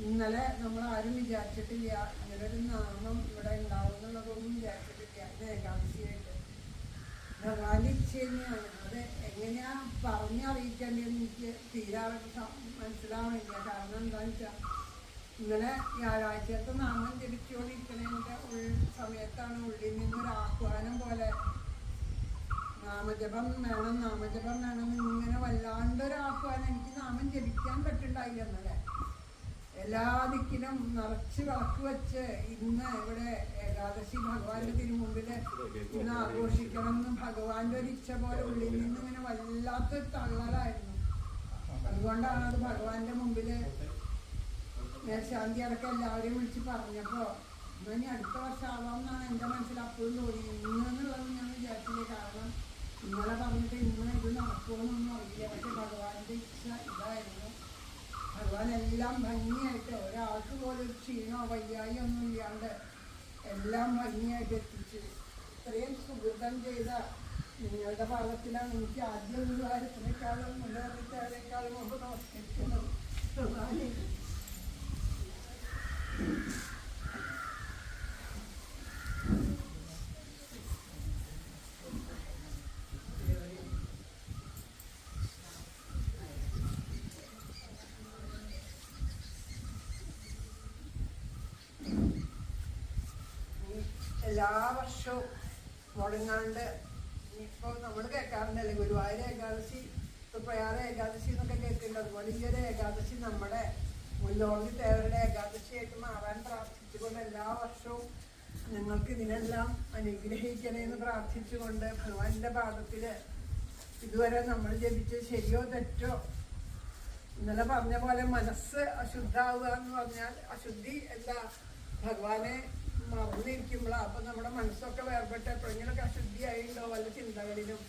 ഇന്നലെ നമ്മൾ ആരും വിചാരിച്ചിട്ടില്ല. ഇങ്ങനെ ഒരു നാമം ഇവിടെ ഉണ്ടാവും എന്നുള്ളതൊന്നും വിചാരിച്ചിട്ടില്ല. ഏകാദശിയായിട്ട്. ഭഗവാന്റെ ഇച്ഛ തന്നെയാണ് അത് എങ്ങനെയാ പറഞ്ഞറിയിക്കേണ്ടതെന്ന് എനിക്ക് തീരാ മനസ്സിലാവണില്ല. കാരണം എന്താണെന്ന് വെച്ചാൽ ഇന്നലെ വ്യാഴാഴ്ചത്തെ നാമം ജപിച്ചുകൊണ്ടിരിക്കുന്നതിന്റെ ഉൾ സമയത്താണ് ഉള്ളിൽ നിന്നൊരു ആഹ്വാനം പോലെ നാമജപം വേണം നാമജപം വേണം ഇങ്ങനെ വല്ലാണ്ടൊരു ആഹ്വാനം. എനിക്ക് എന്നല്ലേ എല്ലാ ദിക്കിനും നിറച്ച് വിളക്ക് വെച്ച് ഇന്ന് ഇവിടെ ഏകാദശി ഭഗവാന്റെ തിരുമുമ്പിൽ ഇന്ന് ആഘോഷിക്കണം എന്ന് ഭഗവാന്റെ ഒരു ഇച്ഛ പോലെ ഉള്ളിൽ നിന്ന് ഇങ്ങനെ വല്ലാത്തൊരു തള്ളലായിരുന്നു അതുകൊണ്ടാണ് അത് ഭഗവാന്റെ മുമ്പിൽ മേശാന്തി അടക്കം എല്ലാവരെയും വിളിച്ച് പറഞ്ഞപ്പോ ഇനി അടുത്ത വർഷം ആവാമെന്നാണ് എന്റെ മനസ്സിൽ അപ്പോഴും തോന്നി. ഇന്നെന്നുള്ളത് ഞാൻ വിചാരിച്ചില്ല. കാരണം ഇന്നലെ പറഞ്ഞിട്ട് ഇന്ന് ഇത് നടക്കുമെന്നൊന്നും അറിയില്ല. പക്ഷെ ഭഗവാന്റെ ഇച്ഛ ഇതായിരുന്നു. ഭഗവാൻ എല്ലാം ഭംഗിയായിട്ട് ഒരാൾക്ക് പോലും ഒരു ക്ഷീണോ വയ്യായി ഒന്നും ഇല്ലാണ്ട് എല്ലാം ഭംഗിയായിട്ട് എത്തിച്ച് ഇത്രയും സുഹൃതം ചെയ്ത നിങ്ങളുടെ ഭാഗത്തിലാണ് എനിക്ക് ആദ്യം ഒരു കാര്യത്തിനേക്കാളും മുന്നേറിക്കാളും മുമ്പ് നമസ്കരിക്കുന്നത് ഭഗവാനെ ഈ എല്ലാ വർഷവും മുടങ്ങാണ്ട് ഇപ്പോൾ നമ്മൾ കേൾക്കാറുണ്ടല്ലേ ഗുരുവായൂർ ഏകാദശി പ്രയാറ ഏകാദശി എന്നൊക്കെ കേൾക്കുന്നുണ്ട് അതുപോലെ ഈ ഒരു ഏകാദശി നമ്മുടെ മുല്ലോണ്ടി തേവരുടെ ഏകാദശിയായിട്ട് മാറാൻ പ്രാർത്ഥിച്ചുകൊണ്ട് എല്ലാ വർഷവും ഞങ്ങൾക്ക് ഇതിനെല്ലാം അനുഗ്രഹിക്കണേന്ന് പ്രാർത്ഥിച്ചുകൊണ്ട് ഭഗവാന്റെ പാദത്തിൽ ഇതുവരെ നമ്മൾ ജപിച്ച് ശരിയോ തെറ്റോ ഇന്നലെ പറഞ്ഞ പോലെ മനസ്സ് അശുദ്ധാവുക എന്ന് പറഞ്ഞാൽ അശുദ്ധി എല്ലാ ഭഗവാനെ മറന്നിരിക്കുമ്പോഴാണ് അപ്പൊ നമ്മുടെ മനസ്സൊക്കെ വേർപെട്ട് എപ്പോഴെങ്കിലൊക്കെ അശുദ്ധിയായിട്ടുണ്ടോ? വല്ല ചിന്തകളിലും.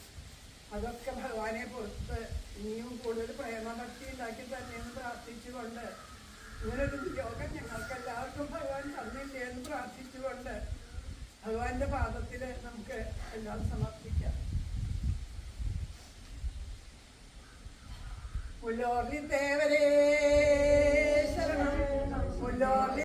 അതൊക്കെ ഭഗവാനെ പുറത്ത് ഇനിയും കൂടുതൽ പ്രേമഭക്തി ഉണ്ടാക്കി തന്നെയെന്ന് പ്രാർത്ഥിച്ചുകൊണ്ട് ഇങ്ങനൊരു യോഗം ഞങ്ങൾക്ക് എല്ലാവർക്കും ഭഗവാൻ തന്നില്ലേ എന്ന് പ്രാർത്ഥിച്ചുകൊണ്ട് ഭഗവാന്റെ പാദത്തിൽ നമുക്ക് എല്ലാം സമർപ്പിക്കാം. മുല്ലോർജി തേവരേ